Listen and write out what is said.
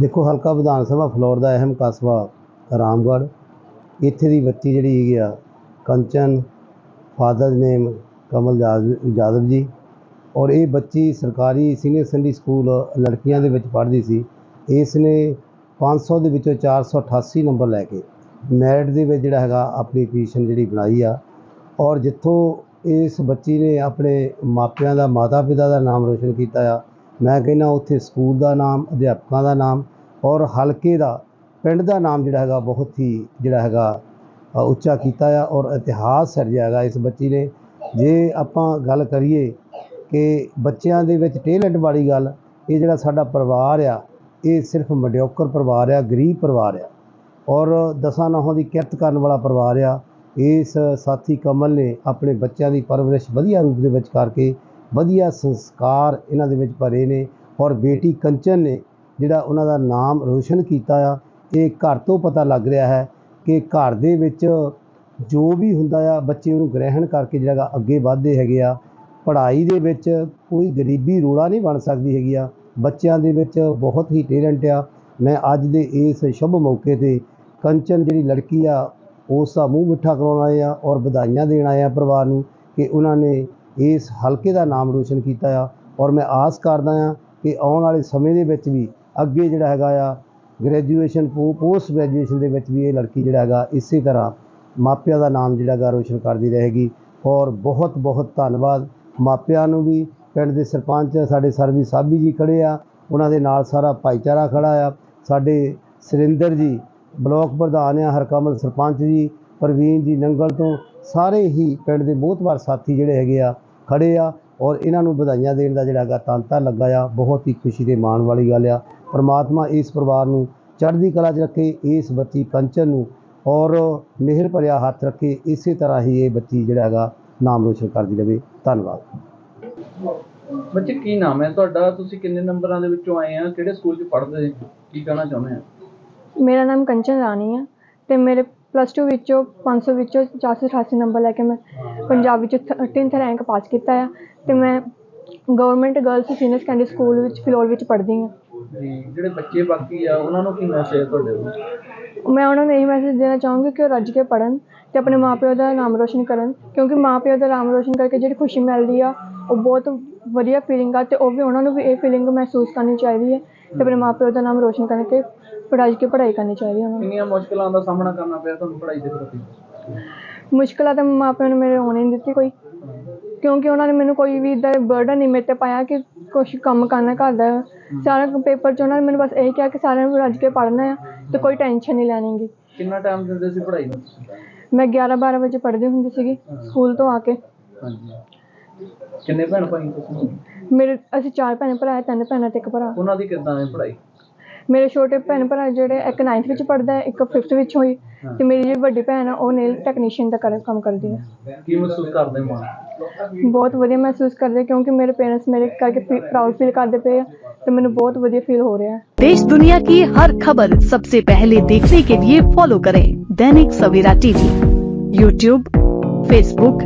ਦੇਖੋ, ਹਲਕਾ ਵਿਧਾਨ ਸਭਾ ਫਲੋਰ ਦਾ ਅਹਿਮ ਕਸਬਾ ਰਾਮਗੜ੍ਹ। ਇੱਥੇ ਦੀ ਬੱਚੀ ਜਿਹੜੀ ਹੈਗੀ ਆ, ਕੰਚਨ, ਫਾਦਰ ਨੇਮ ਕਮਲ ਯਾਦ- ਯਾਦਵ ਜੀ। ਔਰ ਇਹ ਬੱਚੀ ਸਰਕਾਰੀ ਸੀਨੀਅਰ ਸੈਕੰਡਰੀ ਸਕੂਲ ਲੜਕੀਆਂ ਦੇ ਵਿੱਚ ਪੜ੍ਹਦੀ ਸੀ। ਇਸ ਨੇ 500 ਦੇ ਵਿੱਚੋਂ 488 ਨੰਬਰ ਲੈ ਕੇ ਮੈਰਿਟ ਦੇ ਵਿੱਚ ਜਿਹੜਾ ਹੈਗਾ ਆਪਣੀ ਪੋਜੀਸ਼ਨ ਜਿਹੜੀ ਬਣਾਈ ਆ। ਔਰ ਜਿੱਥੋਂ ਇਸ ਬੱਚੀ ਨੇ ਆਪਣੇ ਮਾਪਿਆਂ ਦਾ ਮਾਤਾ ਪਿਤਾ ਦਾ ਨਾਮ ਰੋਸ਼ਨ ਕੀਤਾ ਆ ਮੈਂ ਕਹਿੰਦਾ ਉੱਥੇ ਸਕੂਲ ਦਾ ਨਾਮ, ਅਧਿਆਪਕਾਂ ਦਾ ਨਾਮ ਔਰ ਹਲਕੇ ਦਾ, ਪਿੰਡ ਦਾ ਨਾਮ ਜਿਹੜਾ ਹੈਗਾ ਬਹੁਤ ਹੀ ਜਿਹੜਾ ਹੈਗਾ ਉੱਚਾ ਕੀਤਾ ਆ ਔਰ ਇਤਿਹਾਸ ਸਿਰਜਿਆ ਹੈਗਾ ਇਸ ਬੱਚੀ ਨੇ। ਜੇ ਆਪਾਂ ਗੱਲ ਕਰੀਏ ਕਿ ਬੱਚਿਆਂ ਦੇ ਵਿੱਚ ਟੈਲੈਂਟ ਵਾਲੀ ਗੱਲ, ਇਹ ਜਿਹੜਾ ਸਾਡਾ ਪਰਿਵਾਰ ਆ, ਇਹ ਸਿਰਫ ਮਡਿਓਕਰ ਪਰਿਵਾਰ ਆ, ਗਰੀਬ ਪਰਿਵਾਰ ਆ। ਔਰ ਦਸਾਂ ਨੌਹਾਂ ਦੀ ਕਿਰਤ ਕਰਨ ਵਾਲਾ ਪਰਿਵਾਰ ਆ, ਇਸ ਸਾਥੀ ਕਮਲ ਨੇ ਆਪਣੇ ਬੱਚਿਆਂ ਦੀ ਪਰਵਰਿਸ਼ ਵਧੀਆ ਰੂਪ ਦੇ ਵਿੱਚ ਕਰਕੇ ਵਧੀਆ ਸੰਸਕਾਰ ਇਹਨਾਂ ਦੇ ਵਿੱਚ ਭਰੇ ਨੇ ਔਰ ਬੇਟੀ ਕੰਚਨ ਨੇ ਜਿਹੜਾ ਉਹਨਾਂ ਦਾ ਨਾਮ ਰੋਸ਼ਨ ਕੀਤਾ ਆ, ਇਹ ਘਰ ਤੋਂ ਪਤਾ ਲੱਗ ਰਿਹਾ ਹੈ ਕਿ ਘਰ ਦੇ ਵਿੱਚ ਜੋ ਵੀ ਹੁੰਦਾ ਆ, ਬੱਚੇ ਉਹਨੂੰ ਗ੍ਰਹਿਣ ਕਰਕੇ ਜਿਹੜਾ ਗਾ ਅੱਗੇ ਵਧਦੇ ਹੈਗੇ ਆ, ਪੜ੍ਹਾਈ ਦੇ ਵਿੱਚ ਕੋਈ ਗਰੀਬੀ ਰੋੜਾ ਨਹੀਂ ਬਣ ਸਕਦੀ ਹੈਗੀ ਆ, ਬੱਚਿਆਂ ਦੇ ਵਿੱਚ ਬਹੁਤ ਹੀ ਟੈਲੈਂਟ ਆ। ਮੈਂ ਅੱਜ ਦੇ ਇਸ ਸ਼ੁਭ ਮੌਕੇ ਤੇ ਕੰਚਨ ਜਿਹੜੀ ਲੜਕੀ ਆ, ਉਸ ਦਾ ਮੂੰਹ ਮਿੱਠਾ ਕਰਾਉਣ ਆ ਔਰ ਵਧਾਈਆਂ ਦੇਣਾ ਆ ਪਰਿਵਾਰ ਨੂੰ ਕਿ ਉਹਨਾਂ ਨੇ ਇਸ ਹਲਕੇ ਦਾ ਨਾਮ ਰੋਸ਼ਨ ਕੀਤਾ ਆ ਔਰ ਮੈਂ ਆਸ ਕਰਦਾ ਆ ਕਿ ਆਉਣ ਵਾਲੇ ਸਮੇਂ ਦੇ ਵਿੱਚ ਵੀ ਅੱਗੇ ਜਿਹੜਾ ਹੈਗਾ ਆ ਗ੍ਰੈਜੂਏਸ਼ਨ ਪੋਸਟ ਗ੍ਰੈਜੂਏਸ਼ਨ ਦੇ ਵਿੱਚ ਵੀ ਇਹ ਲੜਕੀ ਜਿਹੜਾ ਹੈਗਾ ਇਸੇ ਤਰ੍ਹਾਂ ਮਾਪਿਆਂ ਦਾ ਨਾਮ ਜਿਹੜਾ ਹੈਗਾ ਰੋਸ਼ਨ ਕਰਦੀ ਰਹੇਗੀ ਔਰ ਬਹੁਤ ਬਹੁਤ ਧੰਨਵਾਦ। ਮਾਪਿਆਂ ਨੂੰ ਵੀ, ਪਿੰਡ ਦੇ ਸਰਪੰਚ ਸਾਡੇ ਸਰਵੀ ਸਾਬੀ ਜੀ ਖੜੇ ਆ, ਉਹਨਾਂ ਦੇ ਨਾਲ ਸਾਰਾ ਭਾਈਚਾਰਾ ਖੜਾ ਆ। ਸਾਡੇ ਸੁਰਿੰਦਰ ਜੀ, ਬਲਾਕ ਪ੍ਰਧਾਨ ਆ, ਹਰਕਮਲ ਸਰਪੰਚ ਜੀ, ਪ੍ਰਵੀਨ ਜੀ ਨੰਗਲ ਤੋਂ ਸਾਰੇ ਹੀ ਪਿੰਡ ਦੇ ਬਹੁਤ ਵਾਰ ਸਾਥੀ ਜਿਹੜੇ ਹੈਗੇ ਆ ਖੜੇ ਆ ਔਰ ਇਹਨਾਂ ਨੂੰ ਵਧਾਈਆਂ ਦੇਣ ਦਾ ਜਿਹੜਾ ਹੈਗਾ ਤਾਂਤਾ ਲੱਗਾ ਆ ਬਹੁਤ ਹੀ ਖੁਸ਼ੀ ਦੇ ਮਾਣ ਵਾਲੀ ਗੱਲ ਆ। ਪਰਮਾਤਮਾ ਇਸ ਪਰਿਵਾਰ ਨੂੰ ਚੜ੍ਹਦੀ ਕਲਾ 'ਚ ਰੱਖੇ ਇਸ ਬੱਚੀ ਕੰਚਨ ਨੂੰ ਔਰ ਮਿਹਰ ਭਰਿਆ ਹੱਥ ਰੱਖੇ ਇਸੇ ਤਰ੍ਹਾਂ ਹੀ ਇਹ ਬੱਚੀ ਜਿਹੜਾ ਹੈਗਾ ਨਾਮ ਰੋਸ਼ਨ ਕਰਦੀ ਰਹੇ ਧੰਨਵਾਦ। ਬੱਚੇ ਕੀ ਨਾਮ ਹੈ ਤੁਹਾਡਾ? ਤੁਸੀਂ ਕਿੰਨੇ ਨੰਬਰਾਂ ਦੇ ਵਿੱਚੋਂ ਆਏ ਆ? ਕਿਹੜੇ ਸਕੂਲ 'ਚ ਪੜ੍ਹਦੇ? ਕੀ ਕਹਿਣਾ ਚਾਹੁੰਦੇ ਆ? ਮੇਰਾ ਨਾਮ ਕੰਚਨ ਰਾਣੀ ਹੈ ਤੇ ਮੇਰੇ ਪਲੱਸ 2 ਵਿੱਚੋਂ 500 ਵਿੱਚੋਂ 488 ਨੰਬਰ ਲੈ ਕੇ ਮੈਂ ਪੰਜਾਬ ਵਿੱਚ 13th ਰੈਂਕ ਪਾਸ ਕੀਤਾ ਆ ਤੇ ਮੈਂ government girls senior secondary school ਵਿੱਚ ਫਿਲੌਰ ਵਿੱਚ ਪੜ੍ਹਦੀ ਹਾਂ। ਜੀ ਜਿਹੜੇ ਬੱਚੇ ਬਾਕੀ ਆ ਉਹਨਾਂ ਨੂੰ ਕੀ ਮੈਸੇਜ ਤੁਹਾਡੇ ਵੱਲੋਂ ਮੈਂ ਉਹਨਾਂ ਨੂੰ ਇਹ ਮੈਸੇਜ ਦੇਣਾ ਚਾਹੂੰਗੀ ਕਿ ਉਹ ਰੱਜ ਕੇ ਪੜ੍ਹਨ ਤੇ ਆਪਣੇ ਮਾਪਿਓ ਦਾ ਨਾਮ ਰੋਸ਼ਨ ਕਰਨ ਕਿਉਂਕਿ ਮਾਪਿਓ ਦਾ ਨਾਮ ਰੋਸ਼ਨ ਕਰਕੇ ਜਿਹੜੀ ਖੁਸ਼ੀ ਮਿਲਦੀ ਆ ਉਹ ਬਹੁਤ ਵਧੀਆ ਫੀਲਿੰਗ ਆ ਤੇ ਉਹ ਵੀ ਉਹਨਾਂ ਨੂੰ ਵੀ ਇਹ ਫੀਲਿੰਗ ਮਹਿਸੂਸ ਕਰਨੀ ਚਾਹੀਦੀ ਹੈ। ਤੇ ਆਪਣੇ ਮਾਪਿਓ ਦਾ ਨਾਮ ਰੋਸ਼ਨ ਕਰਕੇ ਪੜ੍ਹਾਈ ਕੇ ਪੜ੍ਹਾਈ ਕਰਨੀ ਚਾਹੀਦੀ ਹੈ ਉਹਨਾਂ ਨੂੰ। ਕਿੰਨੀਆਂ ਮੁਸ਼ਕਲਾਂ ਦਾ ਸਾਹਮਣਾ ਕਰਨਾ ਪਿਆ ਤੁਹਾਨੂੰ ਪੜ੍ਹਾਈ ਦੇ ਪ੍ਰਤੀ? ਮੁਸ਼ਕਲਾਂ ਤਾਂ ਮਾਪਿਆਂ ਨੇ ਮੇਰੇ ਆਉਣੇ ਨਹੀਂ ਦਿੱਤੀ ਕੋਈ। ਕਿਉਂਕਿ ਉਹਨਾਂ ਨੇ ਮੈਨੂੰ ਕੋਈ ਵੀ ਇਦਾਂ ਬਰਡਨ ਨਹੀਂ ਮੇਰੇ ਤੇ ਪਾਇਆ ਕਿ ਕੁਛ ਕੰਮ ਕਰਨਾ ਘਰ ਦਾ। ਸਾਰਾ ਪੇਪਰ 'ਚ ਉਹਨਾਂ ਨੇ ਮੈਨੂੰ ਬਸ ਇਹ ਕਿਹਾ ਕਿ ਸਾਰਿਆਂ ਨੂੰ ਰੱਜ ਕੇ ਪੜ੍ਹਨਾ ਆ ਤੇ ਕੋਈ ਟੈਨਸ਼ਨ ਨਹੀਂ ਲੈਣੀ ਗੀ ਕਿੰਨਾ ਟਾਈਮ ਦਿੰਦੇ ਸੀ ਪੜ੍ਹਾਈ ਨੂੰ ਮੈਂ 11 12 ਵਜੇ ਪੜ੍ਹਦੀ ਹੁੰਦੀ ਸੀਗੀ ਸਕੂਲ ਤੋਂ ਆ ਕੇ। ਹਾਂਜੀ। ਕਿੰਨੇ ਭੈਣ ਭਾਈ ਤੁਸੀਂ ਮੇਰੇ ਅਸੀਂ ਚਾਰ ਭੈਣ ਭਰਾ ਹੈ ਤਿੰਨ ਭੈਣਾਂ ਤੇ ਇੱਕ ਭਰਾ ਉਹਨਾਂ ਦੀ ਕਿੱਦਾਂ ਹੈ ਪੜ੍ਹਾਈ ਮੇਰੇ ਛੋਟੇ ਭੈਣ ਭਰਾ ਜਿਹੜੇ ਇੱਕ 9th ਵਿੱਚ ਪੜ੍ਹਦਾ ਹੈ ਇੱਕ 5th ਵਿੱਚ ਹੋਈ ਤੇ ਮੇਰੀ ਜਿਹੜੀ ਵੱਡੀ ਭੈਣ ਆ ਉਹ ਨੇਲ ਟੈਕਨੀਸ਼ੀਅਨ ਦਾ ਕਰ- ਕੰਮ ਕਰਦੀ ਹੈ ਕੀ ਮਹਿਸੂਸ ਕਰਦੇ ਮਾਂ ਬਹੁਤ ਵਧੀਆ ਮਹਿਸੂਸ ਕਰਦੇ ਕਿਉਂਕਿ ਮੇਰੇ ਪੇਰੈਂਟਸ ਮੇਰੇ ਕਰਕੇ ਪ੍ਰਾਊਡ ਫੀਲ ਕਰਦੇ ਪਏ ਆ ਤੇ ਮੈਨੂੰ ਬਹੁਤ ਵਧੀਆ ਫੀਲ ਹੋ ਰਿਹਾ ਹੈ देश दुनिया की हर खबर सबसे पहले देखने के लिए फॉलो करें Dainik Savera TV YouTube Facebook